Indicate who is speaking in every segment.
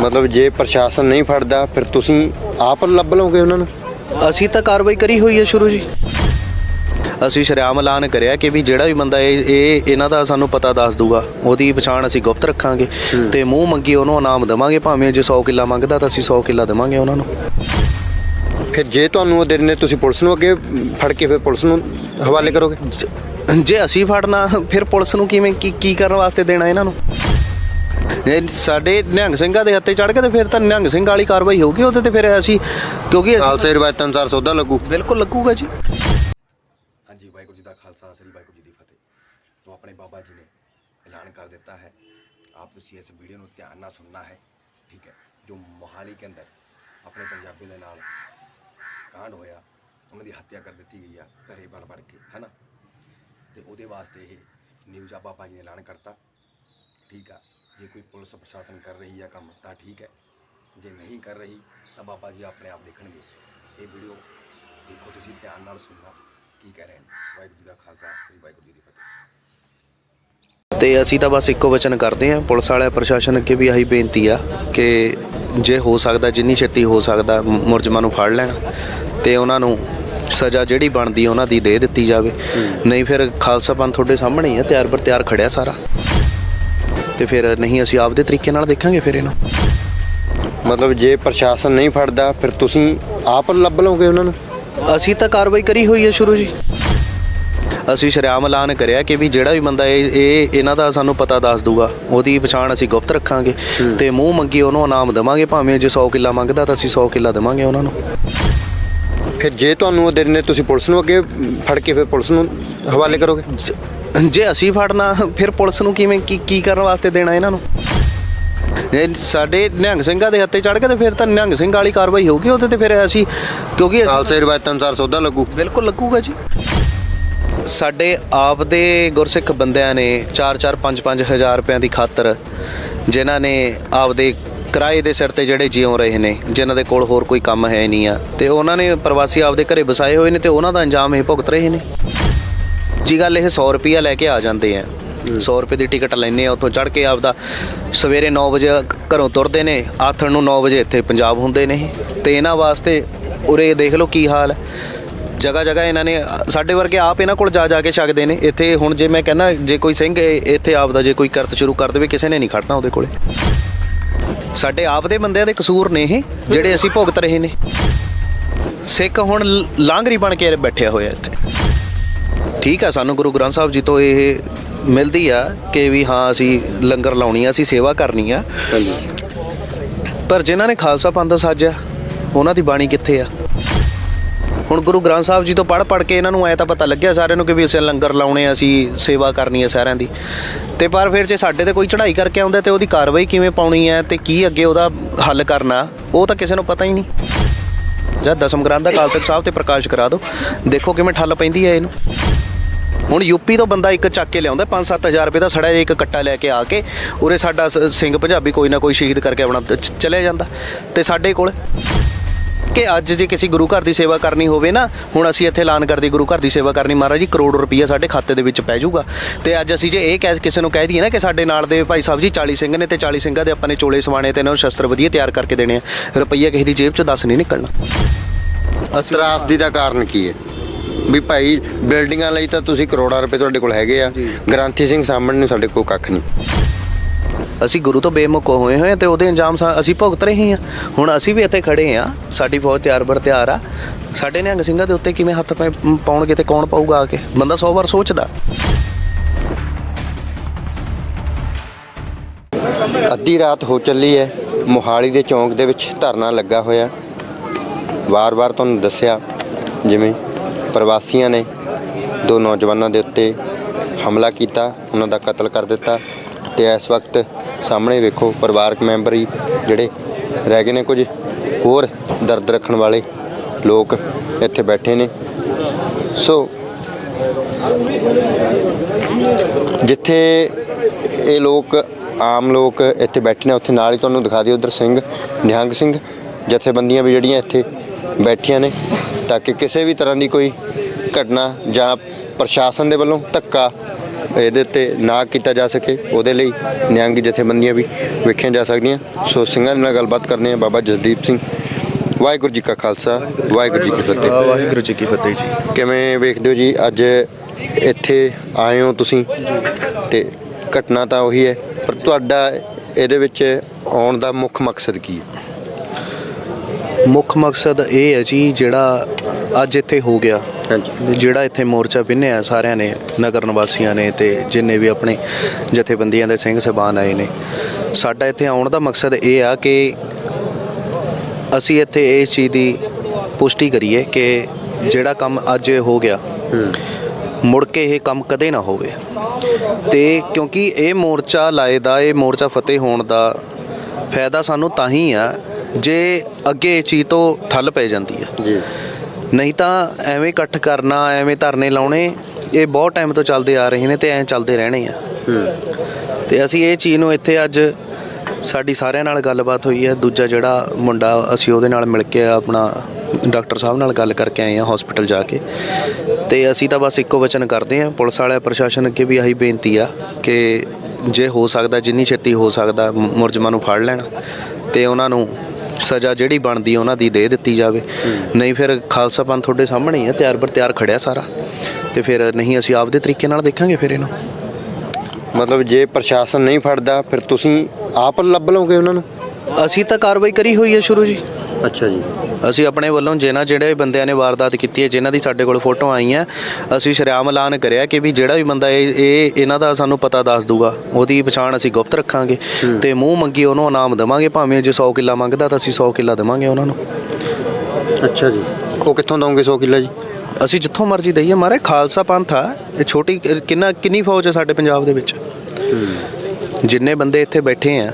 Speaker 1: ਮਤਲਬ ਜੇ ਪ੍ਰਸ਼ਾਸਨ ਨਹੀਂ ਫੜਦਾ ਫਿਰ ਤੁਸੀਂ ਆਪ ਲੱਭ ਲਓਗੇ ਉਹਨਾਂ ਨੂੰ?
Speaker 2: ਅਸੀਂ ਤਾਂ ਕਾਰਵਾਈ ਕਰੀ ਹੋਈ ਹੈ ਸ਼ੁਰੂ ਜੀ। ਅਸੀਂ ਸ਼ਰਿਆਮ ਐਲਾਨ ਕਰਿਆ ਕਿ ਵੀ ਜਿਹੜਾ ਵੀ ਬੰਦਾ ਇਹ ਇਹ ਇਹਨਾਂ ਦਾ ਸਾਨੂੰ ਪਤਾ ਦੱਸ ਦੂਗਾ। ਉਹਦੀ ਪਛਾਣ ਅਸੀਂ ਗੁਪਤ ਰੱਖਾਂਗੇ ਤੇ ਮੂੰਹ ਮੰਗੀ ਉਹਨੂੰ ਇਨਾਮ ਦੇਵਾਂਗੇ। ਭਾਵੇਂ ਜੇ 100 ਕਿੱਲਾ ਮੰਗਦਾ ਤਾਂ ਅਸੀਂ 100 ਕਿੱਲਾ ਦੇਵਾਂਗੇ ਉਹਨਾਂ ਨੂੰ।
Speaker 1: ਫਿਰ ਜੇ ਤੁਹਾਨੂੰ ਉਹ ਦਿਨ ਨੇ ਤੁਸੀਂ ਪੁਲਿਸ ਨੂੰ ਅੱਗੇ ਫੜ ਕੇ ਫਿਰ ਪੁਲਿਸ ਨੂੰ ਹਵਾਲੇ ਕਰੋਗੇ?
Speaker 2: ਜ- ਅਸੀਂ ਫੜਨਾ ਫਿਰ ਪੁਲਿਸ ਨੂੰ ਕਿਵੇਂ ਕੀ ਕੀ ਕਰਨ ਵਾਸਤੇ ਦੇਣਾ ਇਹਨਾਂ ਨੂੰ? ਇਹ ਸਾਡੇ ਨਿਹੰਗ ਸਿੰਘਾਂ ਦੇ ਹੱਥੇ ਚੜ ਕੇ ਤੇ ਫਿਰ ਤਾਂ ਨਿਹੰਗ ਸਿੰਘ ਵਾਲੀ ਕਾਰਵਾਈ ਹੋਊਗੀ ਉਹਦੇ ਤੇ ਫਿਰ ਅਸੀਂ ਕਿਉਂਕਿ
Speaker 1: ਖਾਲਸੇ ਰਵਾਇਤ ਅਨੁਸਾਰ ਸੌਦਾ ਲੱਗੂ।
Speaker 2: ਬਿਲਕੁਲ ਲੱਗੂਗਾ ਜੀ।
Speaker 3: ਹਾਂਜੀ ਵਾਹਿਗੁਰੂ ਜੀ ਦਾ ਖਾਲਸਾ ਸ੍ਰੀ ਵਾਹਿਗੁਰੂ ਜੀ ਦੀ ਫਤਿਹ। ਤੋਂ ਆਪਣੇ ਬਾਬਾ ਜੀ ਨੇ ਐਲਾਨ ਕਰ ਦਿੱਤਾ ਹੈ। ਆਪ ਤੁਸੀਂ ਇਸ ਵੀਡੀਓ ਨੂੰ ਧਿਆਨ ਨਾਲ ਸੁਣਨਾ ਹੈ ਠੀਕ ਹੈ? ਜੋ ਮੋਹਾਲੀ ਕੇ ਅੰਦਰ ਆਪਣੇ ਪੰਜਾਬੀ ਦੇ ਨਾਲ ਕਾਂਡ ਹੋਇਆ ਉਹਨਾਂ ਦੀ ਹੱਤਿਆ ਕਰ ਦਿੱਤੀ ਗਈ ਆ ਘਰੇ ਵੜ ਵੜ ਕੇ ਹਨਾ? ਤੇ ਉਹਦੇ ਵਾਸਤੇ ਇਹ ਨਿਊਜ਼ ਆ ਬਾਬਾ ਜੀ ਨੇ ਐਲਾਨ ਕਰਤਾ ਠੀਕ ਆ? ਜੇ ਕੋਈ ਪੁਲਿਸ ਪ੍ਰਸ਼ਾਸਨ ਕਰ ਰਹੀ ਆ ਕੰਮ ਤਾਂ ਠੀਕ ਹੈ। ਜੇ ਨਹੀਂ ਕਰ ਰਹੀ ਤਾਂ ਬਾਬਾ ਜੀ ਆਪਣੇ ਆਪ ਦੇਖਣਗੇ। ਇਹ ਵੀਡੀਓ ਦੇਖੋ ਤੁਸੀਂ ਧਿਆਨ ਨਾਲ ਸੁਣਨਾ ਕੀ ਕਹਿ ਰਹੇ ਨੇ? ਵਾਹਿਗੁਰੂ ਜੀ ਦਾ ਖਾਲਸਾ ਸ੍ਰੀ ਵਾਹਿਗੁਰੂ ਜੀ ਦੀ ਫਤਿਹ।
Speaker 2: ਤੇ ਅਸੀਂ ਤਾਂ ਬਸ ਇੱਕੋ ਵਚਨ ਕਰਦੇ ਹਾਂ। ਪੁਲਿਸ ਵਾਲੇ ਪ੍ਰਸ਼ਾਸਨ ਅੱਗੇ ਵੀ ਆਹੀ ਬੇਨਤੀ ਆ ਕਿ ਜੇ ਹੋ ਸਕਦਾ ਜਿੰਨੀ ਛੇਤੀ ਹੋ ਸਕਦਾ ਮ- ਮੁਲਜ਼ਮਾਂ ਨੂੰ ਫੜ ਲੈਣ ਤੇ ਉਹਨਾਂ ਨੂੰ ਸਜ਼ਾ ਜਿਹੜੀ ਬਣਦੀ ਉਹਨਾਂ ਦੀ ਦੇ ਦਿੱਤੀ ਜਾਵੇ। ਨਹੀਂ ਫਿਰ ਖਾਲਸਾ ਪੰਥ ਤੁਹਾਡੇ ਸਾਹਮਣੇ ਹੀ ਆ ਤਿਆਰ ਬਰ ਤਿਆਰ ਖੜਿਆ ਸਾਰਾ। ਤੇ ਫਿਰ ਨਹੀਂ ਅਸੀਂ ਆਪਦੇ ਤਰੀਕੇ ਨਾਲ ਦੇਖਾਂਗੇ ਫਿਰ ਇਹਨੂੰ।
Speaker 1: ਮਤਲਬ ਜੇ ਪ੍ਰਸ਼ਾਸਨ ਨਹੀਂ ਫੜਦਾ ਫਿਰ ਤੁਸੀਂ ਆਪ ਲੱਭ ਲਓਗੇ ਉਹਨਾਂ ਨੂੰ?
Speaker 2: ਅਸੀਂ ਤਾਂ ਕਾਰਵਾਈ ਕਰੀ ਹੋਈ ਹੈ ਸ਼ੁਰੂ ਜੀ। ਅਸੀਂ ਸ਼ਰਿਆਮ ਐਲਾਨ ਕਰਿਆ ਕਿ ਵੀ ਜਿਹੜਾ ਵੀ ਬੰਦਾ ਇਹ ਇਹ ਇਹਨਾਂ ਦਾ ਸਾਨੂੰ ਪਤਾ ਦੱਸ ਦੂਗਾ। ਉਹਦੀ ਪਛਾਣ ਅਸੀਂ ਗੁਪਤ ਰੱਖਾਂਗੇ। ਤੇ ਮੂੰਹ ਮੰਗੀ ਉਹਨੂੰ ਇਨਾਮ ਦੇਵਾਂਗੇ ਭਾਵੇਂ ਜੇ 100 ਕਿੱਲਾ ਮੰਗਦਾ ਤਾਂ ਅਸੀਂ 100 ਕਿੱਲਾ ਦੇਵਾਂਗੇ ਉਹਨਾਂ ਨੂੰ।
Speaker 1: ਫਿਰ ਜੇ ਤੁਹਾਨੂੰ ਉਹ ਦਿਨ ਨੇ ਤੁਸੀਂ ਪੁਲਿਸ ਨੂੰ ਅੱਗੇ ਫੜ ਕੇ ਫਿਰ ਪੁਲਿਸ ਨੂੰ ਹਵਾਲੇ ਕਰੋਗੇ?
Speaker 2: ਜ- ਜੇ ਅਸੀਂ ਫੜਨਾ ਫਿਰ ਪੁਲਿਸ ਨੂੰ ਕਿਵੇਂ ਕੀ ਕੀ ਕਰਨ ਵਾਸਤੇ ਦੇਣਾ ਇਹਨਾਂ ਨੂੰ? ਇਹ ਸਾਡੇ ਨਿਹੰਗ ਸਿੰਘਾਂ ਦੇ ਹੱਥੇ ਚੜ ਕੇ ਤੇ ਫਿਰ ਤਾਂ ਨਿਹੰਗ ਸਿੰਘ ਵਾਲੀ ਕਾਰਵਾਈ ਹੋਊਗੀ ਉਹਦੇ ਤੇ ਫਿਰ ਅਸੀਂ ਕਿਉਂਕਿ ਅਸੀਂ-
Speaker 1: ਖਾਲਸੇ ਰਵਾਇਤ ਅਨੁਸਾਰ ਸੌਦਾ ਲੱਗੂ।
Speaker 2: ਬਿਲਕੁਲ ਲੱਗੂਗਾ ਜੀ। ਸਾਡੇ ਆਪ ਦੇ ਗੁਰਸਿੱਖ ਬੰਦਿਆਂ ਨੇ 4-4 5-5 ਹਜ਼ਾਰ ਰੁਪਏ ਦੀ ਖਾਤਰ ਜਿਨ੍ਹਾਂ ਨੇ ਆਪਦੇ ਕਿਰਾਏ ਦੇ ਸਿਰ ਤੇ ਜਿਹੜੇ ਜਿਉਂ ਰਹੇ ਨੇ ਜਿਨ੍ਹਾਂ ਦੇ ਕੋਲ ਹੋਰ ਕੋਈ ਕੰਮ ਹੈ ਨਹੀਂ ਆ ਤੇ ਉਹਨਾਂ ਨੇ ਪ੍ਰਵਾਸੀ ਆਪਦੇ ਘਰੇ ਵਸਾਏ ਹੋਏ ਨੇ ਤੇ ਉਹਨਾਂ ਦਾ ਅੰਜਾਮ ਇਹ ਭੁਗਤ ਰਹੇ ਨੇ। ਜੀ ਗੱਲ ਇਹ 100 ਰੁਪਿਆ ਲੈ ਕੇ ਆ ਜਾਂਦੇ ਆ। 100 ਰੁਪਏ ਦੀ ਟਿਕਟ ਲੈਣੇ ਆ ਉੱਥੋਂ ਚੜ ਕੇ ਆਪਦਾ ਸਵੇਰੇ 9 ਵਜੇ ਘਰੋਂ ਤੁਰਦੇ ਨੇ ਆਥਣ ਨੂੰ 9 ਵਜੇ ਇੱਥੇ ਪੰਜਾਬ ਹੁੰਦੇ ਨੇ। ਤੇ ਇਹਨਾਂ ਵਾਸਤੇ ਉਰੇ ਦੇਖ ਲਓ ਕੀ ਹਾਲ ਹੈ ਜਗ੍ਹਾ ਜਗ੍ਹਾ ਇਹਨਾਂ ਨੇ ਸਾਡੇ ਵਰਗੇ ਆਪ ਇਹਨਾਂ ਕੋਲ ਜਾ ਜਾ ਕੇ ਛਕਦੇ ਨੇ। ਇੱਥੇ ਹੁਣ ਜੇ ਮੈਂ ਕਹਿੰਦਾ ਜੇ ਕੋਈ ਸਿੰਘ ਇੱਥੇ ਆਪਦਾ ਜੇ ਕੋਈ ਕਰਤ ਸ਼ੁਰੂ ਕਰ ਦੇਵੇ ਕਿਸੇ ਨੇ ਨਹੀਂ ਖੜਨਾ ਉਹਦੇ ਕੋਲੇ। ਸਾਡੇ ਆਪ ਦੇ ਬੰਦਿਆਂ ਦੇ ਕਸੂਰ ਨੇ ਇਹ ਜਿਹੜੇ ਅਸੀਂ ਭੁਗਤ ਰਹੇ ਨੇ। ਸਿੱਖ ਹੁਣ ਲਾਂਗਰੀ ਬਣ ਕੇ ਬੈਠਿਆ ਹੋਇਆ ਇੱਥੇ। ਠੀਕ ਆ ਸਾਨੂੰ ਗੁਰੂ ਗ੍ਰੰਥ ਸਾਹਿਬ ਜੀ ਤੋਂ ਇਹ ਮਿਲਦੀ ਆ ਕਿ ਵੀ ਹਾਂ ਅਸੀਂ ਲੰਗਰ ਲਾਉਣੀ ਆ ਅਸੀਂ ਸੇਵਾ ਕਰਨੀ ਆ। ਪਰ ਜਿਨ੍ਹਾਂ ਨੇ ਖਾਲਸਾ ਪੰਥ ਦਾ ਸਾਜਿਆ ਉਹਨਾਂ ਦੀ ਬਾਣੀ ਕਿੱਥੇ ਆ? ਹੁਣ ਗੁਰੂ ਗ੍ਰੰਥ ਸਾਹਿਬ ਜੀ ਤੋਂ ਪੜ੍ਹ ਪੜ੍ਹ ਕੇ ਇਹਨਾਂ ਨੂੰ ਐ ਤਾਂ ਪਤਾ ਲੱਗਿਆ ਸਾਰਿਆਂ ਨੂੰ ਕਿ ਵੀ ਅਸੀਂ ਲੰਗਰ ਲਾਉਣੇ ਆ ਅਸੀਂ ਸੇਵਾ ਕਰਨੀ ਹੈ ਸਾਰਿਆਂ ਦੀ। ਤੇ ਪਰ ਫਿਰ ਜੇ ਸਾਡੇ ਤੇ ਕੋਈ ਚੜ੍ਹਾਈ ਕਰਕੇ ਆਉਂਦਾ ਤੇ ਉਹਦੀ ਕਾਰਵਾਈ ਕਿਵੇਂ ਪਾਉਣੀ ਹੈ ਤੇ ਕੀ ਅੱਗੇ ਉਹਦਾ ਹੱਲ ਕਰਨਾ ਉਹ ਤਾਂ ਕਿਸੇ ਨੂੰ ਪਤਾ ਹੀ ਨਹੀਂ। ਜਦ ਦਸਮ ਗ੍ਰੰਥ ਦਾ ਅਕਾਲ ਤਖਤ ਸਾਹਿਬ ਤੇ ਪ੍ਰਕਾਸ਼ ਕਰਾ ਦਿਓ। ਦੇਖੋ ਕਿਵੇਂ ਠੱਲ ਪੈਂਦੀ ਹੈ ਇਹਨੂੰ। ਹੁਣ ਯੂਪੀ ਤੋਂ ਬੰਦਾ ਇੱਕ ਚੱਕ ਕੇ ਲਿਆਉਂਦਾ 5-7000 ਰੁਪਏ ਦਾ ਸੜਾ ਜਿਹਾ ਇੱਕ ਕੱਟਾ ਲੈ ਕੇ ਆ ਕੇ ਉਰੇ ਸਾਡਾ ਸਿੰਘ ਪੰਜਾਬੀ ਕੋਈ ਨਾ ਕੋਈ ਸ਼ਹੀਦ ਕਰਕੇ ਆਪਣਾ ਚਲੇ ਜਾਂਦਾ। ਤੇ ਸਾਡੇ ਕੋਲ ਕਿ ਅੱਜ ਜੇ ਕਿਸੇ ਗੁਰੂ ਘਰ ਦੀ ਸੇਵਾ ਕਰਨੀ ਹੋਵੇ ਨਾ, ਹੁਣ ਅਸੀਂ ਇੱਥੇ ਐਲਾਨ ਕਰਦੇ ਗੁਰੂ ਘਰ ਦੀ ਸੇਵਾ ਕਰਨੀ, ਮਹਾਰਾਜ ਜੀ, ਕਰੋੜ ਰੁਪਈਆ ਸਾਡੇ ਖਾਤੇ ਦੇ ਵਿੱਚ ਪੈ ਜਾਊਗਾ। ਤੇ ਅੱਜ ਅਸੀਂ ਜੇ ਇਹ ਕਹਿ, ਕਿਸੇ ਨੂੰ ਕਹਿ ਦਈਏ ਨਾ ਕਿ ਸਾਡੇ ਨਾਲ ਦੇ ਭਾਈ ਸਾਹਿਬ ਜੀ 40 ਸਿੰਘ ਨੇ ਤੇ 40 ਸਿੰਘਾਂ ਦੇ ਆਪਾਂ ਨੇ ਚੋਲੇ ਸਵਾਣੇ ਤੇ ਇਹਨਾਂ ਨੂੰ ਸ਼ਸਤਰ ਵਧੀਆ ਤਿਆਰ ਕਰਕੇ ਦੇਣੇ ਆ। ਰੁਪਈਆ ਕਿਸੇ ਦੀ ਜੇਬ 'ਚ ਦੱਸ ਨਹੀਂ ਨਿਕਲਣਾ। ਅਸੀਂ
Speaker 1: ਦਾ ਕਾਰਨ ਕੀ ਹੈ? ਵੀ ਭਾਈ ਬਿਲਡਿੰਗਾਂ ਲਈ ਤਾਂ ਤੁਸੀਂ ਕਰੋੜਾਂ ਰੁਪਏ ਤੁਹਾਡੇ ਕੋਲ ਹੈਗੇ ਆ। ਗ੍ਰਾਂਥੀ ਸਿੰਘ ਸਾਹਮਣੇ ਨੂੰ ਸਾਡੇ ਕੋਲ ਕੱਖ ਨਹੀਂ।
Speaker 2: ਅਸੀਂ ਗੁਰੂ ਤੋਂ ਬੇਮੁਖ ਹੋਏ ਹੋਏ ਤੇ ਉਹਦੇ ਅੰਜਾਮ ਸਾ- ਅਸੀਂ ਭੁਗਤ ਰਹੇ ਹਾਂ ਹੁਣ ਅਸੀਂ ਵੀ ਇੱਥੇ ਖੜੇ ਹਾਂ ਸਾਡੀ ਫੌਜ ਤਿਆਰ ਬਰ ਤਿਆਰ ਆ। ਸਾਡੇ ਨਿਹੰਗ ਸਿੰਘਾਂ ਦੇ ਉੱਤੇ ਕਿਵੇਂ ਹੱਥ ਪਾਉਣਗੇ ਤੇ ਕੌਣ ਪਾਊਗਾ ਆ ਕੇ? ਬੰਦਾ 100 ਵਾਰ ਸੋਚਦਾ।
Speaker 1: ਅੱਧੀ ਰਾਤ ਹੋ ਚੱਲੀ ਹੈ ਮੋਹਾਲੀ ਦੇ ਚੌਂਕ ਦੇ ਵਿੱਚ ਧਰਨਾ ਲੱਗਾ ਹੋਇਆ। ਵਾਰ-ਵਾਰ ਤੁਹਾਨੂੰ ਦੱਸਿਆ। ਜਿਵੇਂ ਪ੍ਰਵਾਸੀਆਂ ਨੇ ਦੋ ਨੌਜਵਾਨਾਂ ਦੇ ਉੱਤੇ ਹਮਲਾ ਕੀਤਾ, ਉਹਨਾਂ ਦਾ ਕਤਲ ਕਰ ਦਿੱਤਾ ਤੇ ਇਸ ਵਕਤ ਸਾਹਮਣੇ ਵੇਖੋ ਪਰਿਵਾਰਕ ਮੈਂਬਰ ਹੀ ਜਿਹੜੇ ਰਹਿ ਗਏ ਨੇ, ਕੁਝ ਹੋਰ ਦਰਦ ਰੱਖਣ ਵਾਲੇ ਲੋਕ ਇੱਥੇ ਬੈਠੇ ਨੇ। ਸੋ ਜਿੱਥੇ ਇਹ ਲੋਕ, ਆਮ ਲੋਕ ਇੱਥੇ ਬੈਠੇ ਨੇ, ਉੱਥੇ ਨਾਲ ਹੀ ਤੁਹਾਨੂੰ ਦਿਖਾ ਦਿਓ ਉਧਰ ਸਿੰਘ, ਨਿਹੰਗ ਸਿੰਘ ਜਥੇਬੰਦੀਆਂ ਵੀ ਜਿਹੜੀਆਂ ਇੱਥੇ ਬੈਠੀਆਂ ਨੇ। ਤਾਂ ਕਿ ਕਿਸੇ ਵੀ ਤਰ੍ਹਾਂ ਦੀ ਕੋਈ ਘਟਨਾ ਜਾਂ ਪ੍ਰਸ਼ਾਸਨ ਦੇ ਵੱਲੋਂ ਧੱਕਾ ਇਹਦੇ ਉੱਤੇ ਨਾ ਕੀਤਾ ਜਾ ਸਕੇ ਉਹਦੇ ਲਈ ਨਿਹੰਗ ਜਥੇਬੰਦੀਆਂ ਵੀ ਵੇਖੀਆਂ ਜਾ ਸਕਦੀਆਂ। ਸੋ ਸਿੰਘਾਂ ਨਾਲ ਗੱਲਬਾਤ ਕਰਦੇ ਹਾਂ ਬਾਬਾ ਜਸਦੀਪ ਸਿੰਘ। ਵਾਹਿਗੁਰੂ ਜੀ ਕਾ ਖਾਲਸਾ ਵਾਹਿਗੁਰੂ ਜੀ ਕੀ ਫਤਿਹ।
Speaker 2: ਵਾਹਿਗੁਰੂ ਜੀ ਕੀ ਫਤਿਹ ਜੀ।
Speaker 1: ਕਿਵੇਂ ਵੇਖਦੇ ਹੋ ਜੀ ਅੱਜ ਇੱਥੇ ਆਏ ਹੋ ਤੁਸੀਂ? ਤੇ ਘਟਨਾ ਤਾਂ ਉਹੀ ਹੈ ਪਰ ਤੁਹਾਡਾ ਇਹਦੇ ਵਿੱਚ ਆਉਣ ਦਾ ਮੁੱਖ ਮਕਸਦ ਕੀ ਹੈ?
Speaker 2: ਮੁੱਖ ਮਕਸਦ ਇਹ ਹੈ ਜੀ ਜਿਹੜਾ ਅੱਜ ਇੱਥੇ ਹੋ ਗਿਆ।
Speaker 1: ਹਾਂਜੀ।
Speaker 2: ਜਿਹੜਾ ਇੱਥੇ ਮੋਰਚਾ ਪਿੰਨਿਆ ਸਾਰਿਆਂ ਨੇ ਨਗਰ ਨਿਵਾਸੀਆਂ ਨੇ ਤੇ ਜਿੰਨੇ ਵੀ ਆਪਣੇ ਜਥੇਬੰਦੀਆਂ ਦੇ ਸਿੰਘ ਸਹਿਬਾਨ ਆਏ ਨੇ। ਸਾਡਾ ਇੱਥੇ ਆਉਣ ਦਾ ਮਕਸਦ ਇਹ ਆ ਕਿ ਅਸੀਂ ਇੱਥੇ ਇਸ ਚੀਜ਼ ਦੀ ਪੁਸ਼ਟੀ ਕਰੀਏ ਕਿ ਜਿਹੜਾ ਕੰਮ ਅੱਜ ਹੋ ਗਿਆ ਮੁੜ ਕੇ ਇਹ ਕੰਮ ਕਦੇ ਨਾ ਹੋਵੇ। ਤੇ ਕਿਉਂਕਿ ਇਹ ਮੋਰਚਾ ਲਾਏ ਦਾ ਇਹ ਮੋਰਚਾ ਫਤਿਹ ਹੋਣ ਦਾ ਫਾਇਦਾ ਸਾਨੂੰ ਤਾਂ ਹੀ ਆ ਜੇ ਅੱਗੇ ਇਹ ਚੀਜ਼ ਤੋਂ ਠੱਲ ਪੈ ਜਾਂਦੀ ਆ
Speaker 1: ਜੀ।
Speaker 2: ਨਹੀਂ ਤਾਂ ਐਵੇਂ ਇਕੱਠ ਕਰਨਾ ਐਵੇਂ ਧਰਨੇ ਲਾਉਣੇ ਇਹ ਬਹੁਤ ਟਾਈਮ ਤੋਂ ਚੱਲਦੇ ਆ ਰਹੇ ਨੇ ਤੇ ਐਂ ਚੱਲਦੇ ਰਹਿਣੇ ਆ। ਤੇ ਅਸੀਂ ਇਹ ਚੀਜ਼ ਨੂੰ ਇੱਥੇ ਅੱਜ ਸਾਡੀ ਸਾਰਿਆਂ ਨਾਲ ਗੱਲਬਾਤ ਹੋਈ ਹੈ। ਦੂਜਾ ਜਿਹੜਾ ਮੁੰਡਾ ਅਸੀਂ ਉਹਦੇ ਨਾਲ ਮਿਲ ਕੇ ਆਪਣਾ ਡਾਕਟਰ ਸਾਹਿਬ ਨਾਲ ਗੱਲ ਕਰਕੇ ਆਏ ਆ ਹਸਪੀਟਲ ਜਾ ਕੇ। ਤੇ ਅਸੀਂ ਤਾਂ ਬਸ ਇੱਕੋ ਵਚਨ ਕਰਦੇ ਆ ਪੁਲਿਸ ਵਾਲੇ ਪ੍ਰਸ਼ਾਸਨ ਅੱਗੇ ਵੀ ਆਹੀ ਬੇਨਤੀ ਆ ਕਿ ਜੇ ਹੋ ਸਕਦਾ ਜਿੰਨੀ ਛੇਤੀ ਹੋ ਸਕਦਾ ਮ- ਮੁਲਜ਼ਮਾਂ ਨੂੰ ਫੜ ਲੈਣਾ ਤੇ ਉਹਨਾਂ ਨੂੰ ਸਜ਼ਾ ਜਿਹੜੀ ਬਣਦੀ ਉਹਨਾਂ ਦੀ ਦੇ ਦਿੱਤੀ ਜਾਵੇ। ਨਹੀਂ ਫਿਰ ਖਾਲਸਾ ਪੰਥ ਤੁਹਾਡੇ ਸਾਹਮਣੇ ਹੀ ਆ ਤਿਆਰ ਬਰ ਤਿਆਰ ਖੜਿਆ ਸਾਰਾ। ਤੇ ਫਿਰ ਨਹੀਂ ਅਸੀਂ ਆਪਦੇ ਤਰੀਕੇ ਨਾਲ ਦੇਖਾਂਗੇ ਫਿਰ ਇਹਨੂੰ।
Speaker 1: ਮਤਲਬ ਜੇ ਪ੍ਰਸ਼ਾਸਨ ਨਹੀਂ ਫੜਦਾ ਫਿਰ ਤੁਸੀਂ ਆਪ ਲੱਭ ਲਓਗੇ ਉਹਨਾਂ ਨੂੰ?
Speaker 2: ਅਸੀਂ ਤਾਂ ਕਾਰਵਾਈ ਕਰੀ ਹੋਈ ਹੈ ਸ਼ੁਰੂ ਜੀ।
Speaker 1: ਅੱਛਾ ਜੀ।
Speaker 2: ਅਸੀਂ ਆਪਣੇ ਵੱਲੋਂ ਜਿਹਨਾਂ ਜਿਹੜੇ ਬੰਦਿਆਂ ਨੇ ਵਾਰਦਾਤ ਕੀਤੀ ਹੈ ਜਿਨ੍ਹਾਂ ਦੀ ਸਾਡੇ ਕੋਲ ਫੋਟੋ ਆਈਆਂ ਅਸੀਂ ਸ਼ਰਿਆਮ ਐਲਾਨ ਕਰਿਆ ਕਿ ਵੀ ਜਿਹੜਾ ਵੀ ਬੰਦਾ ਇਹ ਇਹ ਇਹਨਾਂ ਦਾ ਸਾਨੂੰ ਪਤਾ ਦੱਸ ਦੂਗਾ। ਉਹਦੀ ਪਛਾਣ ਅਸੀਂ ਗੁਪਤ ਰੱਖਾਂਗੇ ਤੇ ਮੂੰਹ ਮੰਗੀ ਉਹਨੂੰ ਇਨਾਮ ਦੇਵਾਂਗੇ ਭਾਵੇਂ ਜੇ 100 ਕਿੱਲਾ ਮੰਗਦਾ ਤਾਂ ਅਸੀਂ 100 ਕਿੱਲਾ ਦੇਵਾਂਗੇ ਉਹਨਾਂ ਨੂੰ।
Speaker 1: ਅੱਛਾ ਜੀ। ਉਹ ਕਿੱਥੋਂ ਦਵੋਗੇ 100 ਕਿੱਲਾ ਜੀ?
Speaker 2: ਅਸੀਂ ਜਿੱਥੋਂ ਮਰਜ਼ੀ ਦਈਏ। ਮਾਰੇ ਖਾਲਸਾ ਪੰਥ ਆ ਇਹ ਛੋਟੀ ਕਿੰਨਾ ਕਿੰਨੀ ਫੌਜ ਹੈ ਸਾਡੇ ਪੰਜਾਬ ਦੇ ਵਿੱਚ? ਜਿੰਨੇ ਬੰਦੇ ਇੱਥੇ ਬੈਠੇ ਆ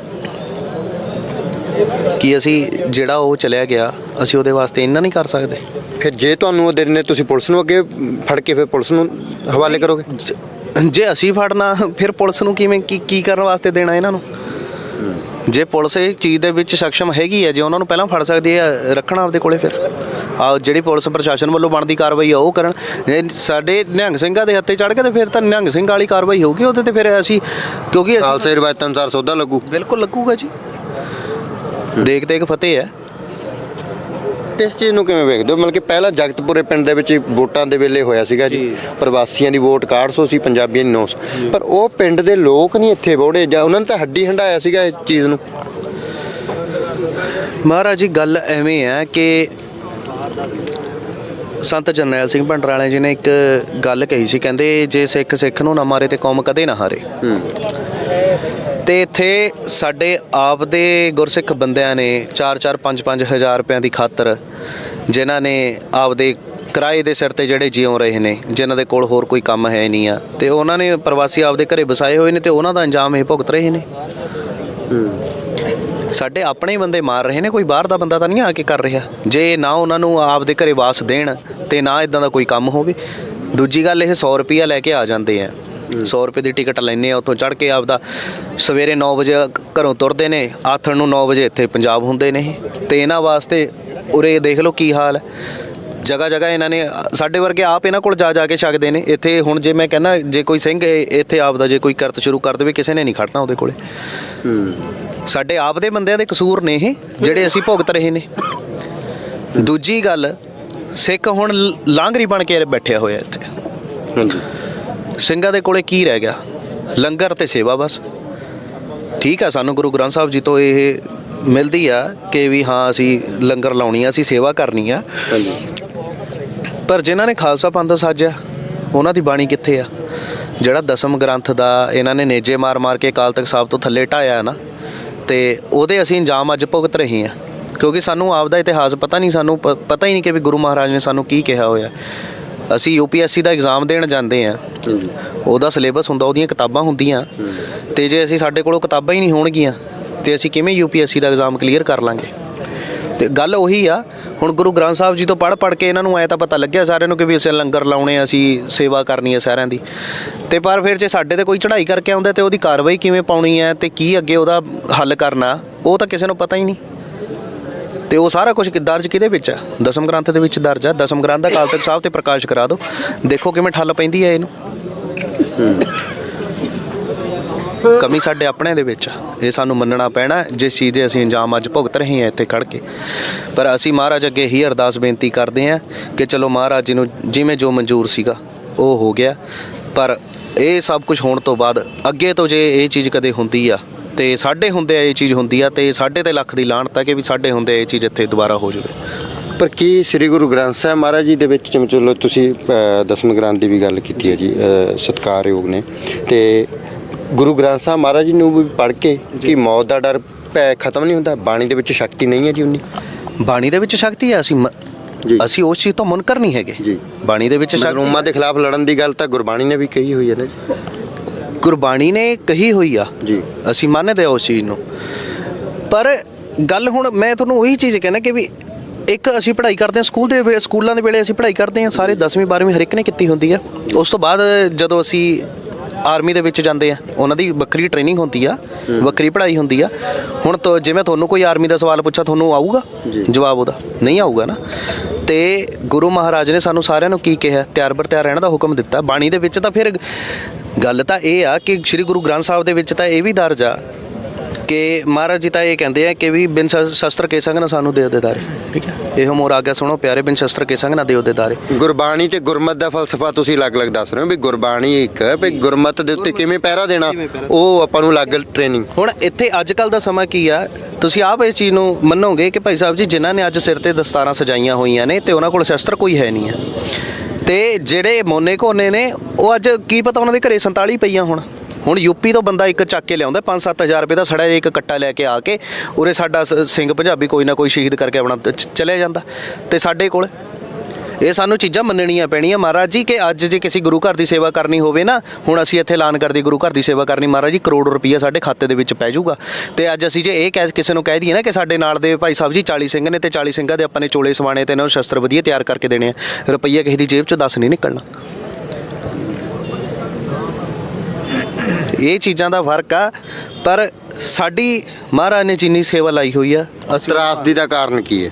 Speaker 2: ਕਿ ਅਸੀਂ ਜਿਹੜਾ ਉਹ ਚਲਿਆ ਗਿਆ ਅਸੀਂ ਉਹਦੇ ਵਾਸਤੇ ਇੰਨਾ ਨਹੀਂ ਕਰ ਸਕਦੇ।
Speaker 1: ਫਿਰ ਜੇ ਤੁਹਾਨੂੰ ਉਹ ਦਿਨ ਨੇ ਤੁਸੀਂ ਪੁਲਿਸ ਨੂੰ ਅੱਗੇ ਫੜ ਕੇ ਫਿਰ ਪੁਲਿਸ ਨੂੰ ਹਵਾਲੇ ਕਰੋਗੇ?
Speaker 2: ਜ- ਅਸੀਂ ਫੜਨਾ ਫਿਰ ਪੁਲਿਸ ਨੂੰ ਕਿਵੇਂ ਕੀ ਕੀ ਕਰਨ ਵਾਸਤੇ ਦੇਣਾ ਇਹਨਾਂ ਨੂੰ? ਜੇ ਪੁਲਿਸ ਇਹ ਚੀਜ਼ ਦੇ ਵਿੱਚ ਸક્ષਮ ਹੈਗੀ ਹੈ ਜੇ ਉਹਨਾਂ ਨੂੰ ਪਹਿਲਾਂ ਫੜ ਸਕਦੀ ਹੈ ਰੱਖਣਾ ਆਪਦੇ ਕੋਲੇ ਫਿਰ। ਆ ਜਿਹੜੀ ਪੁਲਿਸ ਪ੍ਰਸ਼ਾਸਨ ਵੱਲੋਂ ਬਣਦੀ ਕਾਰਵਾਈ ਆ ਉਹ ਕਰਨ। ਸਾਡੇ ਨਿਹੰਗ ਸਿੰਘਾਂ ਦੇ ਹੱਥੇ ਚੜ ਕੇ ਤੇ ਫਿਰ ਤਾਂ ਨਿਹੰਗ ਸਿੰਘ ਵਾਲੀ ਕਾਰਵਾਈ ਹੋਊਗੀ ਉਹਦੇ ਤੇ ਫਿਰ ਅਸੀਂ ਕਿਉਂਕਿ ਅਸੀਂ
Speaker 1: ਖਾਲਸੇ ਰਵਾਇਤ ਅਨੁਸਾਰ ਸੌਦਾ ਲੱਗੂ।
Speaker 2: ਬਿਲਕੁਲ ਲੱਗੂਗਾ ਜੀ। ਦੇਖ ਦੇਖ ਫਤਿਹ ਹੈ।
Speaker 1: ਇਸ ਚੀਜ਼ ਨੂੰ ਕਿਵੇਂ ਵੇਖਦੇ ਹੋ? ਮਤਲਬ ਕਿ ਪਹਿਲਾਂ ਜਗਤਪੁਰੇ ਪਿੰਡ ਦੇ ਵਿੱਚ ਵੋਟਾਂ ਦੇ ਵੇਲੇ ਹੋਇਆ ਸੀਗਾ ਜੀ। ਪ੍ਰਵਾਸੀਆਂ ਦੀ ਵੋਟ 6100 ਸੀ ਪੰਜਾਬੀਆਂ ਦੀ 900 ਪਰ ਉਹ ਪਿੰਡ ਦੇ ਲੋਕ ਨਹੀਂ ਇੱਥੇ ਵੋੜੇ ਜਾਂ ਉਹਨਾਂ ਨੇ ਤਾਂ ਹੱਡੀ ਹੰਡਾਇਆ ਸੀਗਾ ਇਸ ਚੀਜ਼ ਨੂੰ।
Speaker 2: ਮਹਾਰਾਜ ਜੀ ਗੱਲ ਐਵੇਂ ਹੈ ਕਿ ਸੰਤ ਜਰਨੈਲ ਸਿੰਘ ਭੰਡਰਾਲੇ ਜੀ ਨੇ ਇੱਕ ਗੱਲ ਕਹੀ ਸੀ। ਕਹਿੰਦੇ ਜੇ ਸਿੱਖ ਸਿੱਖ ਨੂੰ ਨਾ ਮਾਰੇ ਤੇ ਕੌਮ ਕਦੇ ਨਾ ਹਾਰੇ। ਤੇ ਇੱਥੇ ਸਾਡੇ ਆਪ ਦੇ ਗੁਰਸਿੱਖ ਬੰਦਿਆਂ ਨੇ 4-4 5-5 ਹਜ਼ਾਰ ਰੁਪਿਆਂ ਦੀ ਖਾਤਰ ਜਿਨ੍ਹਾਂ ਨੇ ਆਪਦੇ ਕਿਰਾਏ ਦੇ ਸਿਰ ਤੇ ਜਿਹੜੇ ਜਿਉਂ ਰਹੇ ਨੇ, ਜਿਨ੍ਹਾਂ ਦੇ ਕੋਲ ਹੋਰ ਕੋਈ ਕੰਮ ਹੈ ਨਹੀਂ ਆ, ਤੇ ਉਹਨਾਂ ਨੇ ਪ੍ਰਵਾਸੀ ਆਪਦੇ ਘਰੇ ਵਸਾਏ ਹੋਏ ਨੇ ਤੇ ਉਹਨਾਂ ਦਾ ਅੰਜਾਮ ਇਹ ਭੁਗਤ ਰਹੇ ਨੇ। ਸਾਡੇ ਆਪਣੇ ਹੀ ਬੰਦੇ ਮਾਰ ਰਹੇ ਨੇ, ਕੋਈ ਬਾਹਰ ਦਾ ਬੰਦਾ ਤਾਂ ਨਹੀਂ ਆ ਕੇ ਕਰ ਰਿਹਾ। ਜੇ ਨਾ ਉਹਨਾਂ ਨੂੰ ਆਪਦੇ ਘਰੇ ਵਾਸ ਦੇਣ ਤੇ ਨਾ ਇਦਾਂ ਦਾ ਕੋਈ ਕੰਮ ਹੋਵੇ। ਦੂਜੀ ਗੱਲ, ਇਹ 100 ਰੁਪਿਆ ਲੈ ਕੇ ਆ ਜਾਂਦੇ ਆ। 100 ਰੁਪਏ ਦੀ ਟਿਕਟ ਲੈਣੇ ਆ, ਉੱਥੋਂ ਚੜ ਕੇ ਆਪਦਾ ਸਵੇਰੇ 9 ਵਜੇ ਘਰੋਂ ਤੁਰਦੇ ਨੇ, ਆਥਣ ਨੂੰ 9 ਵਜੇ ਇੱਥੇ ਪੰਜਾਬ ਹੁੰਦੇ ਨੇ। ਇਹ। ਤੇ ਇਹਨਾਂ ਵਾਸਤੇ ਉਰੇ ਦੇਖ ਲਓ ਕੀ ਹਾਲ ਹੈ। ਜਗ੍ਹਾ ਜਗ੍ਹਾ ਇਹਨਾਂ ਨੇ, ਸਾਡੇ ਵਰਗੇ ਆਪ ਇਹਨਾਂ ਕੋਲ ਜਾ ਜਾ ਕੇ ਛਕਦੇ ਨੇ। ਇੱਥੇ ਹੁਣ ਜੇ ਮੈਂ ਕਹਿੰਦਾ, ਜੇ ਕੋਈ ਸਿੰਘ ਇਹ- ਇੱਥੇ ਆਪਦਾ ਜੇ ਕੋਈ ਕਰਤ ਸ਼ੁਰੂ ਕਰ ਦੇਵੇ, ਕਿਸੇ ਨੇ ਨਹੀਂ ਖੜਨਾ ਉਹਦੇ ਕੋਲੇ। ਸਾਡੇ ਆਪ ਦੇ ਬੰਦਿਆਂ ਦੇ ਕਸੂਰ ਨੇ ਇਹ, ਜਿਹੜੇ ਅਸੀਂ ਭੁਗਤ ਰਹੇ ਨੇ। ਦੂਜੀ ਗੱਲ, ਸਿੱਖ ਹੁਣ ਲ- ਲਾਂਗਰੀ ਬਣ ਕੇ ਬੈਠਿਆ ਹੋਇਆ ਇੱਥੇ।
Speaker 1: ਹਾਂਜੀ।
Speaker 2: ਸਿੰਘਾਂ ਦੇ ਕੋਲੇ ਕੀ ਰਹਿ ਗਿਆ? ਲੰਗਰ ਤੇ ਸੇਵਾ ਬਸ। ਠੀਕ ਆ ਸਾਨੂੰ ਗੁਰੂ ਗ੍ਰੰਥ ਸਾਹਿਬ ਜੀ ਤੋਂ ਇਹ ਮਿਲਦੀ ਆ ਕਿ ਵੀ ਹਾਂ ਅਸੀਂ ਲੰਗਰ ਲਾਉਣੀ ਆ ਅਸੀਂ ਸੇਵਾ ਕਰਨੀ ਆ। ਪਰ ਜਿਨ੍ਹਾਂ ਨੇ ਖਾਲਸਾ ਪੰਥ ਸਾਜਿਆ ਉਹਨਾਂ ਦੀ ਬਾਣੀ ਕਿੱਥੇ ਆ? ਜਿਹੜਾ ਦਸਮ ਗ੍ਰੰਥ ਦਾ ਇਹਨਾਂ ਨੇ ਨੇਜੇ ਮਾਰ-ਮਾਰ ਕੇ ਅਕਾਲ ਤਖਤ ਸਾਹਿਬ ਤੋਂ ਥੱਲੇ ਢਾਇਆ ਨਾ ਤੇ ਉਹਦੇ ਅਸੀਂ ਇੰਜਾਮ ਅੱਜ ਭੁਗਤ ਰਹੇ ਹਾਂ ਕਿਉਂਕਿ ਸਾਨੂੰ ਆਪ ਦਾ ਇਤਿਹਾਸ ਪਤਾ ਨਹੀਂ ਸਾਨੂੰ ਪਤਾ ਹੀ ਨਹੀਂ ਕਿ ਵੀ ਗੁਰੂ ਮਹਾਰਾਜ ਨੇ ਸਾਨੂੰ ਕੀ ਕਿਹਾ ਹੋਇਆ। ਅਸੀਂ ਯੂਪੀਐਸਸੀ ਦਾ ਐਗਜ਼ਾਮ ਦੇਣ ਜਾਂਦੇ ਆ ਉਹਦਾ ਸਿਲੇਬਸ ਹੁੰਦਾ ਉਹਦੀਆਂ ਕਿਤਾਬਾਂ ਹੁੰਦੀਆਂ। ਤੇ ਜੇ ਅਸੀਂ ਸਾਡੇ ਕੋਲੋਂ ਕਿਤਾਬਾਂ ਹੀ ਨਹੀਂ ਹੋਣਗੀਆਂ ਤੇ ਅਸੀਂ ਕਿਵੇਂ ਯੂਪੀਐਸਸੀ ਦਾ ਐਗਜ਼ਾਮ ਕਲੀਅਰ ਕਰ ਲਾਂਗੇ? ਤੇ ਗੱਲ ਉਹੀ ਆ ਹੁਣ ਗੁਰੂ ਗ੍ਰੰਥ ਸਾਹਿਬ ਜੀ ਤੋਂ ਪੜ੍ਹ ਪੜ੍ਹ ਕੇ ਇਹਨਾਂ ਨੂੰ ਐ ਤਾਂ ਪਤਾ ਲੱਗਿਆ ਸਾਰਿਆਂ ਨੂੰ ਕਿ ਵੀ ਅਸੀਂ ਲੰਗਰ ਲਾਉਣੇ ਆ, ਅਸੀਂ ਸੇਵਾ ਕਰਨੀ ਹੈ ਸਾਰਿਆਂ ਦੀ। ਤੇ ਪਰ ਫਿਰ ਜੇ ਸਾਡੇ ਤੇ ਕੋਈ ਚੜ੍ਹਾਈ ਕਰਕੇ ਆਉਂਦਾ ਤੇ ਉਹਦੀ ਕਾਰਵਾਈ ਕਿਵੇਂ ਪਾਉਣੀ ਹੈ ਤੇ ਕੀ ਅੱਗੇ ਉਹਦਾ ਹੱਲ ਕਰਨਾ ਉਹ ਤਾਂ ਕਿਸੇ ਨੂੰ ਪਤਾ ਹੀ ਨਹੀਂ। ਤੇ ਉਹ ਸਾਰਾ ਕੁਝ ਦਰਜ ਕਿਹਦੇ ਵਿੱਚ ਆ? ਦਸਮ ਗ੍ਰੰਥ ਦੇ ਵਿੱਚ ਦਰਜ ਆ। ਦਸਮ ਗ੍ਰੰਥ ਦਾ ਅਕਾਲ ਤਖਤ ਸਾਹਿਬ ਤੇ ਪ੍ਰਕਾਸ਼ ਕਰਾ ਦਿਓ। ਦੇਖੋ ਕਿਵੇਂ ਠੱਲ ਪੈਂਦੀ ਹੈ ਇਹਨੂੰ। ਕਮੀ ਸਾਡੇ ਆਪਣੇ ਦੇ ਵਿੱਚ ਆ। ਇਹ ਸਾਨੂੰ ਮੰਨਣਾ ਪੈਣਾ ਜਿਸ ਚੀਜ਼ ਦੇ ਅਸੀਂ ਅੰਜਾਮ ਅੱਜ ਭੁਗਤ ਰਹੇ ਹਾਂ ਇੱਥੇ ਖੜ ਕੇ। ਪਰ ਅਸੀਂ ਮਹਾਰਾਜ ਅੱਗੇ ਹੀ ਅਰਦਾਸ ਬੇਨਤੀ ਕਰਦੇ ਹਾਂ ਕਿ ਚਲੋ ਮਹਾਰਾਜ ਜੀ ਨੂੰ ਜਿਵੇਂ ਜੋ ਮਨਜ਼ੂਰ ਸੀਗਾ, ਉਹ ਹੋ ਗਿਆ। ਪਰ ਇਹ ਸਭ ਕੁਝ ਹੋਣ ਤੋਂ ਬਾਅਦ ਅੱਗੇ ਤੋਂ ਜੇ ਇਹ ਚੀਜ਼ ਕਦੇ ਹੁੰਦੀ ਆ ਤੇ ਸਾਡੇ ਹੁੰਦੇ ਇਹ ਚੀਜ਼ ਹੁੰਦੀ ਆ ਤੇ ਸਾਡੇ ਤੇ ਲੱਖ ਦੀ ਲਾਹਣਤ ਆ ਕਿ ਵੀ ਸਾਡੇ ਹੁੰਦੇ ਇਹ ਚੀਜ਼ ਇੱਥੇ ਦੁਬਾਰਾ ਹੋ ਜਾਵੇ।
Speaker 1: ਪਰ ਕੀ ਸ੍ਰੀ ਗੁਰੂ ਗ੍ਰੰਥ ਸਾਹਿਬ ਮਹਾਰਾਜ ਜੀ ਦੇ ਵਿੱਚ ਜਿਵੇਂ ਚਲੋ ਤੁਸੀਂ ਦਸਮ ਗ੍ਰੰਥ ਦੀ ਵੀ ਗੱਲ ਕੀਤੀ ਹੈ ਜੀ ਸਤਿਕਾਰਯੋਗ ਨੇ ਤੇ ਗੁਰੂ ਗ੍ਰੰਥ ਸਾਹਿਬ ਮਹਾਰਾਜ ਜੀ ਨੂੰ ਵੀ ਪੜ੍ਹ ਕੇ ਕਿ ਮੌਤ ਦਾ ਡਰ ਖਤਮ ਨਹੀਂ ਹੁੰਦਾ ਬਾਣੀ ਦੇ ਵਿੱਚ ਸ਼ਕਤੀ ਨਹੀਂ ਹੈ ਜੀ ਉਨੀ।
Speaker 2: ਬਾਣੀ ਦੇ ਵਿੱਚ ਸ਼ਕਤੀ ਆ ਅਸੀਂ। ਅਸੀਂ ਉਸ ਚੀਜ਼ ਤੋਂ ਮੁਨਕਰ ਨਹੀਂ ਹੈਗੇ।
Speaker 1: ਜੀ।
Speaker 2: ਬਾਣੀ ਦੇ ਵਿੱਚ ਸ਼ਕਤੀ
Speaker 1: ਰੋਮਾ ਦੇ ਖਿਲਾਫ ਲੜਨ ਦੀ ਗੱਲ ਤਾਂ ਗੁਰਬਾਣੀ ਨੇ ਵੀ ਕਹੀ ਹੋਈ ਹੈ ਨਾ ਜੀ।
Speaker 2: ਗੁਰਬਾਣੀ ਨੇ ਕਹੀ ਹੋਈ ਆ।
Speaker 1: ਜੀ।
Speaker 2: ਅਸੀਂ ਮੰਨਦੇ ਹਾਂ ਉਸ ਚੀਜ਼ ਨੂੰ। ਪਰ ਗੱਲ ਹੁਣ ਮੈਂ ਤੁਹਾਨੂੰ ਉਹੀ ਚੀਜ਼ ਕਹਿੰਦਾ ਕਿ ਵੀ ਇੱਕ ਅਸੀਂ ਪੜ੍ਹਾਈ ਕਰਦੇ ਹਾਂ ਸਕੂਲ ਦੇ ਸਕੂਲਾਂ ਦੇ ਵੇਲੇ ਅਸੀਂ ਪੜ੍ਹਾਈ ਕਰਦੇ ਹਾਂ ਸਾਰੇ 10ਵੀਂ 12ਵੀਂ ਹਰ ਇੱਕ ਨੇ ਕੀਤੀ ਹੁੰਦੀ ਆ। ਉਸ ਤੋਂ ਬਾਅਦ ਜਦੋਂ ਅਸੀਂ ਆਰਮੀ ਦੇ ਵਿੱਚ ਜਾਂਦੇ ਆ ਉਹਨਾਂ ਦੀ ਵੱਖਰੀ ਟ੍ਰੇਨਿੰਗ ਹੁੰਦੀ ਆ ਵੱਖਰੀ ਪੜ੍ਹਾਈ ਹੁੰਦੀ ਆ। ਹੁਣ ਤੋਂ ਜਿਵੇਂ ਤੁਹਾਨੂੰ ਕੋਈ ਆਰਮੀ ਦਾ ਸਵਾਲ ਪੁੱਛਾ ਤੁਹਾਨੂੰ ਆਊਗਾ। ਜਵਾਬ ਉਹਦਾ। ਨਹੀਂ ਆਊਗਾ ਨਾ। ਤੇ ਗੁਰੂ ਮਹਾਰਾਜ ਨੇ ਸਾਨੂੰ ਸਾਰਿਆਂ ਨੂੰ ਕੀ ਕਿਹਾ? ਤਿਆਰ ਬਰ ਤਿਆਰ ਰਹਿਣ ਦਾ ਹੁਕਮ ਦਿੱਤਾ। ਬਾਣੀ ਦੇ ਵਿੱਚ ਤਾਂ ਫਿਰ ਗੱਲ ਤਾਂ ਇਹ ਆ ਕਿ ਸ੍ਰੀ ਗੁਰੂ ਗ੍ਰੰਥ ਸਾਹਿਬ ਦੇ ਵਿੱਚ ਤਾਂ ਇਹ ਵੀ ਦਰਜ ਆ ਕਿ ਮਹਾਰਾਜ ਜੀ ਤਾਂ ਇਹ ਕਹਿੰਦੇ ਆ ਕਿ ਵੀ ਬਿਨ ਸ਼- ਸ਼ਸਤਰ ਕੇ ਸੰਗ ਨਾ ਸਾਨੂੰ ਦੇ ਦੇ ਦਾਰੇ ਠੀਕ ਹੈ। ਇਹੋ ਮੋਰ ਆਗਿਆ ਸੁਣੋ ਪਿਆਰੇ ਬਿਨ ਸ਼ਸਤਰ ਕੇ ਸੰਗ ਨਾ ਦਿਓ ਦੇ ਦਾਰੇ
Speaker 1: ਗੁਰਬਾਣੀ ਤੇ ਗੁਰਮਤ ਦਾ ਫਲਸਫਾ ਤੁਸੀਂ ਅਲੱਗ-ਅਲੱਗ ਦੱਸ ਰਹੇ ਹੋ ਵੀ ਗੁਰਬਾਣੀ ਇੱਕ ਹੈ, ਵੀ ਗੁਰਮਤ ਦੇ ਉੱਤੇ ਕਿਵੇਂ ਪਹਿਰਾ ਦੇਣਾ ਉਹ ਆਪਾਂ ਨੂੰ ਅਲੱਗ ਟ੍ਰੇਨਿੰਗ
Speaker 2: ਹੁਣ ਇੱਥੇ ਅੱਜ ਕੱਲ ਦਾ ਸਮਾਂ ਕੀ ਆ? ਤੁਸੀਂ ਆਪ ਇਸ ਚੀਜ਼ ਨੂੰ ਮੰਨੋਗੇ ਕਿ ਭਾਈ ਸਾਹਿਬ ਜੀ ਜਿਨ੍ਹਾਂ ਨੇ ਅੱਜ ਸਿਰ ਤੇ ਦਸਤਾਰਾਂ ਸਜਾਈਆਂ ਹੋਈਆਂ ਨੇ ਤੇ ਉਹਨਾਂ ਕੋਲ ਸ਼ਸਤਰ ਕੋਈ ਹੈ ਨਹੀਂ ਆ। ਤੇ ਜਿਹੜੇ ਮੋਨੇ ਕੋਨੇ ਨੇ, ਉਹ ਅੱਜ ਕੀ ਪਤਾ ਉਹਨਾਂ ਦੇ ਘਰੇ 47 ਪਈਆਂ ਹੁਣ। ਹੁਣ ਯੂਪੀ ਤੋਂ ਬੰਦਾ ਇੱਕ ਚੱਕ ਕੇ ਲਿਆਉਂਦਾ 5-7000 ਰੁਪਏ ਦਾ ਸੜਾ ਜਿਹਾ ਇੱਕ ਕੱਟਾ ਲੈ ਕੇ ਆ ਕੇ, ਉਰੇ ਸਾਡਾ ਸ- ਸਿੰਘ ਪੰਜਾਬੀ ਕੋਈ ਨਾ ਕੋਈ ਸ਼ਹੀਦ ਕਰਕੇ ਆਪਣਾ ਚ- ਚਲਿਆ ਜਾਂਦਾ। ਤੇ ਸਾਡੇ ਕੋਲ ਇਹ ਸਾਨੂੰ ਚੀਜ਼ਾਂ ਮੰਨਣੀਆਂ ਪੈਣੀਆਂ। ਮਹਾਰਾਜ ਜੀ, ਕਿ ਅੱਜ ਜੇ ਕਿਸੇ ਗੁਰੂ ਘਰ ਦੀ ਸੇਵਾ ਕਰਨੀ ਹੋਵੇ ਨਾ, ਹੁਣ ਅਸੀਂ ਇੱਥੇ ਐਲਾਨ ਕਰਦੇ ਗੁਰੂ ਘਰ ਦੀ ਸੇਵਾ ਕਰਨੀ, ਮਹਾਰਾਜ ਜੀ, ਕਰੋੜ ਰੁਪਈਆ ਸਾਡੇ ਖਾਤੇ ਦੇ ਵਿੱਚ ਪੈ ਜਾਊਗਾ। ਤੇ ਅੱਜ ਅਸੀਂ ਜੇ ਇਹ ਕਹਿ ਕਿਸੇ ਨੂੰ ਕਹਿ ਦਈਏ ਨਾ ਕਿ ਸਾਡੇ ਨਾਲ ਦੇ ਭਾਈ ਸਾਹਿਬ ਜੀ 40 ਸਿੰਘ ਨੇ, ਤੇ 40 ਸਿੰਘਾਂ ਦੇ ਆਪਾਂ ਨੇ ਚੋਲੇ ਸਵਾਣੇ ਤੇ ਇਹਨਾਂ ਨੂੰ ਸ਼ਸਤਰ ਵਧੀਆ ਤਿਆਰ ਕਰਕੇ ਦੇਣੇ ਆ। ਰੁਪਈਆ ਕਿਸੇ ਦੀ ਜੇਬ ਚੋਂ ਦੱਸ ਨਹੀਂ ਨਿਕਲਣਾ। ਇਹ ਚੀਜ਼ਾਂ ਦਾ ਫ਼ਰਕ ਆ, ਪਰ ਸਾਡੀ ਮਹਾਰਾਜ ਨੇ ਜਿੰਨੀ ਸੇਵਾ ਲਾਈ ਹੋਈ ਆ, ਅਸੀਂ
Speaker 1: ਤਰਾਸਦੀ ਦਾ ਕਾਰਨ ਕੀ ਹੈ?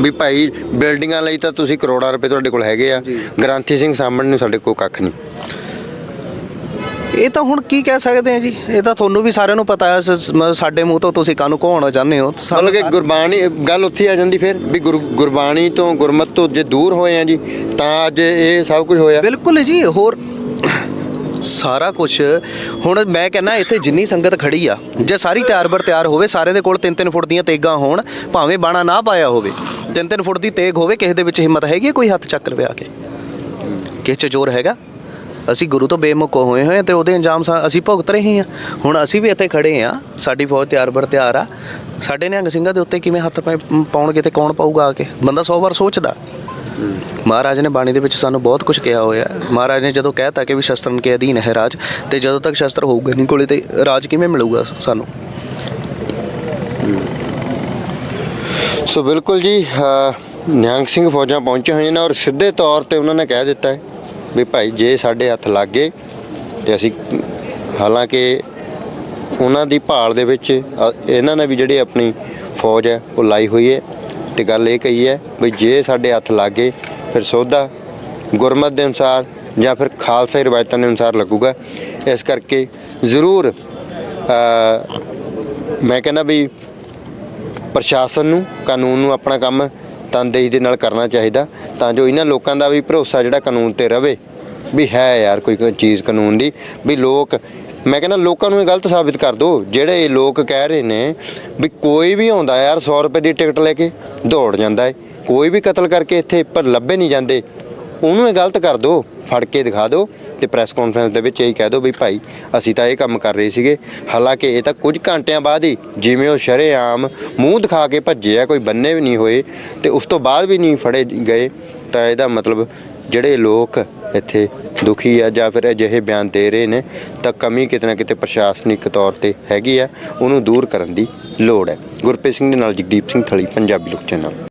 Speaker 1: ਵੀ ਭਾਈ ਬਿਲਡਿੰਗਾਂ ਲਈ ਤਾਂ ਤੁਸੀਂ ਕਰੋੜਾਂ ਰੁਪਏ ਤੁਹਾਡੇ ਕੋਲ ਹੈਗੇ ਆ। ਗ੍ਰਾਂਥੀ ਸਿੰਘ ਸਾਹਮਣੇ ਨੂੰ ਸਾਡੇ ਕੋਲ ਕੱਖ ਨਹੀਂ।
Speaker 2: ਇਹ ਤਾਂ ਹੁਣ ਕੀ ਕਹਿ ਸਕਦੇ ਆ ਜੀ? ਇਹ ਤਾਂ ਤੁਹਾਨੂੰ ਵੀ ਸਾਰਿਆਂ ਨੂੰ ਪਤਾ ਹੈ ਸਾਡੇ ਮੂੰਹ ਤੋਂ ਤੁਸੀਂ ਕਾਹਨੂੰ ਕਹਾਉਣਾ ਚਾਹੁੰਦੇ ਹੋ।
Speaker 1: ਮਤਲਬ ਕਿ ਗੁਰਬਾਣੀ ਗੱਲ ਉੱਥੇ ਆ ਜਾਂਦੀ ਫਿਰ ਵੀ ਗੁਰ- ਗੁਰਬਾਣੀ ਤੋਂ ਗੁਰਮਤ ਤੋਂ ਜੇ ਦੂਰ ਹੋਏ ਆ ਜੀ ਤਾਂ ਅੱਜ ਇਹ ਸਭ ਕੁਝ ਹੋਇਆ।
Speaker 2: ਬਿਲਕੁਲ ਜੀ ਹੋਰ ਸਾਰਾ ਕੁਝ ਹੁਣ ਮੈਂ ਕਹਿੰਦਾ ਇੱਥੇ ਜਿੰਨੀ ਸੰਗਤ ਖੜੀ ਆ ਜੇ ਸਾਰੀ ਤਿਆਰ ਬਰ ਤਿਆਰ ਹੋਵੇ ਸਾਰਿਆਂ ਦੇ ਕੋਲ ਤਿੰਨ ਤਿੰਨ ਫੁੱਟ ਦੀਆਂ ਤੇਗਾਂ ਹੋਣ ਭਾਵੇਂ ਬਾਣਾ ਨਾ ਪਾਇਆ ਹੋਵੇ ਤਿੰਨ ਤਿੰਨ ਫੁੱਟ ਦੀ ਤੇਗ ਹੋਵੇ, ਕਿਸੇ ਦੇ ਵਿੱਚ ਹਿੰਮਤ ਹੈਗੀ ਹੈ ਕੋਈ ਹੱਥ ਚੱਕ ਲਵੇ ਆ ਕੇ? ਕਿਸੇ 'ਚ ਜ਼ੋਰ ਹੈਗਾ? ਅਸੀਂ ਗੁਰੂ ਤੋਂ ਬੇਮੁਖ ਹੋਏ ਹੋਏ ਹਾਂ ਤੇ ਉਹਦੇ ਅੰਜਾਮ ਅਸੀਂ ਭੁਗਤ ਰਹੇ ਹਾਂ। ਹੁਣ ਅਸੀਂ ਵੀ ਇੱਥੇ ਖੜੇ ਆ ਸਾਡੀ ਫੌਜ ਤਿਆਰ ਬਰ ਤਿਆਰ ਆ। ਸਾਡੇ ਨਿਹੰਗ ਸਿੰਘਾਂ ਦੇ ਉੱਤੇ ਕਿਵੇਂ ਹੱਥ ਪੈ- ਪਾਉਣਗੇ ਤੇ ਕੌਣ ਪਾਊਗਾ ਆ ਕੇ? ਬੰਦਾ 100 ਵਾਰ ਸੋਚਦਾ। ਮਹਾਰਾਜ ਨੇ ਬਾਣੀ ਦੇ ਵਿੱਚ ਸਾਨੂੰ ਬਹੁਤ ਕੁਝ ਕਿਹਾ ਹੋਇਆ। ਹੈ। ਮਹਾਰਾਜ ਨੇ ਜਦੋਂ ਕਹਿਤਾ ਕਿ ਵੀ ਸ਼ਸਤਰਨ ਕੇ ਅਧੀਨ ਹੈ ਰਾਜ, ਤੇ ਜਦੋਂ ਤੱਕ ਸ਼ਸਤਰ ਹੋਊਗਾ ਨਹੀਂ, ਕੋਲੇ ਤੇ ਰਾਜ ਕਿਵੇਂ ਮਿਲੂਗਾ ਸਾਨੂੰ?
Speaker 1: ਸੋ ਬਿਲਕੁਲ ਜੀ ਨਿਹੰਗ ਸਿੰਘ ਫੌਜਾਂ ਪਹੁੰਚੇ ਹੋਏ ਨੇ ਔਰ ਸਿੱਧੇ ਤੌਰ ਤੇ ਉਹਨਾਂ ਨੇ ਕਹਿ ਦਿੱਤਾ ਹੈ ਵੀ ਭਾਈ ਜੇ ਸਾਡੇ ਹੱਥ ਲੱਗ ਗਏ ਤੇ ਅਸੀਂ, ਹਾਲਾਂਕਿ ਉਹਨਾਂ ਦੀ ਭਾਲ ਦੇ ਵਿੱਚ ਇਹਨਾਂ ਨੇ ਵੀ ਜਿਹੜੀ ਆਪਣੀ ਫੌਜ ਹੈ ਉਹ ਲਾਈ ਹੋਈ ਹੈ ਤੇ ਗੱਲ ਇਹ ਕਹੀ ਹੈ ਵੀ ਜੇ ਸਾਡੇ ਹੱਥ ਲੱਗ ਫਿਰ ਸੌਦਾ ਗੁਰਮਤ ਦੇ ਅਨੁਸਾਰ ਜਾਂ ਫਿਰ ਖਾਲਸਾ ਰਵਾਇਤਾਂ ਦੇ ਅਨੁਸਾਰ ਲੱਗੂਗਾ। ਇਸ ਕਰਕੇ ਜ਼ਰੂਰ ਮੈਂ ਕਹਿੰਦਾ ਵੀ ਪ੍ਰਸ਼ਾਸਨ ਨੂੰ, ਕਾਨੂੰਨ ਨੂੰ ਆਪਣਾ ਕੰਮ ਤਨਦੇਹੀ ਦੇ ਨਾਲ ਕਰਨਾ ਚਾਹੀਦਾ ਤਾਂ ਜੋ ਇਹਨਾਂ ਲੋਕਾਂ ਦਾ ਵੀ ਭਰੋਸਾ ਜਿਹੜਾ ਕਾਨੂੰਨ ਤੇ ਰਵੇ ਵੀ ਹੈ ਯਾਰ ਕੋਈ ਚੀਜ਼ ਕਾਨੂੰਨ ਦੀ, ਵੀ ਲੋਕ, ਮੈਂ ਕਹਿੰਦਾ ਲੋਕਾਂ ਨੂੰ ਇਹ ਗਲਤ ਸਾਬਿਤ ਕਰ ਦਿਓ ਜਿਹੜੇ ਇਹ ਲੋਕ ਕਹਿ ਰਹੇ ਨੇ ਵੀ ਕੋਈ ਵੀ ਆਉਂਦਾ ਯਾਰ 100 ਰੁਪਏ ਦੀ ਟਿਕਟ ਲੈ ਕੇ ਦੌੜ ਜਾਂਦਾ ਹੈ ਕੋਈ ਵੀ ਕਤਲ ਕਰਕੇ ਇੱਥੇ ਪਰ ਲੱਭੇ ਨਹੀਂ ਜਾਂਦੇ, ਉਹਨੂੰ ਇਹ ਗਲਤ ਕਰ ਦਿਓ ਫੜ ਕੇ ਦਿਖਾ ਦਿਓ ਤੇ ਪ੍ਰੈਸ ਕਾਨਫਰੰਸ ਦੇ ਵਿੱਚ ਇਹ ਕਹਿ ਦਿਓ ਵੀ ਭਾਈ, ਅਸੀਂ ਤਾਂ ਇਹ ਕੰਮ ਕਰ ਰਹੇ ਸੀਗੇ। ਹਾਲਾਂਕਿ ਇਹ ਤਾਂ ਕੁਝ ਘੰਟਿਆਂ ਬਾਅਦ ਹੀ ਜਿਵੇਂ ਉਹ ਸ਼ਰੇਆਮ ਮੂੰਹ ਦਿਖਾ ਕੇ ਭੱਜੇ ਆ, ਕੋਈ ਬੰਨੇ ਵੀ ਨਹੀਂ ਹੋਏ ਤੇ ਉਸ ਤੋਂ ਬਾਅਦ ਵੀ ਨਹੀਂ ਫੜੇ ਗਏ, ਤਾਂ ਇਹਦਾ ਮਤਲਬ ਜਿਹੜੇ ਲੋਕ ਇੱਥੇ ਦੁਖੀ ਆ ਜਾਂ ਫਿਰ ਅਜਿਹੇ ਬਿਆਨ ਦੇ ਰਹੇ ਨੇ, ਤਾਂ ਕਮੀ ਕਿਤੇ ਨਾ ਕਿਤੇ ਪ੍ਰਸ਼ਾਸਨਿਕ ਤੌਰ ਤੇ ਹੈਗੀ ਆ, ਉਹਨੂੰ ਦੂਰ ਕਰਨ ਦੀ ਲੋੜ ਹੈ। ਗੁਰਪ੍ਰੀਤ ਸਿੰਘ ਦੇ ਨਾਲ ਜਗਦੀਪ ਸਿੰਘ ਥਲੀ, ਪੰਜਾਬੀ ਲੋਕ ਚੈਨਲ।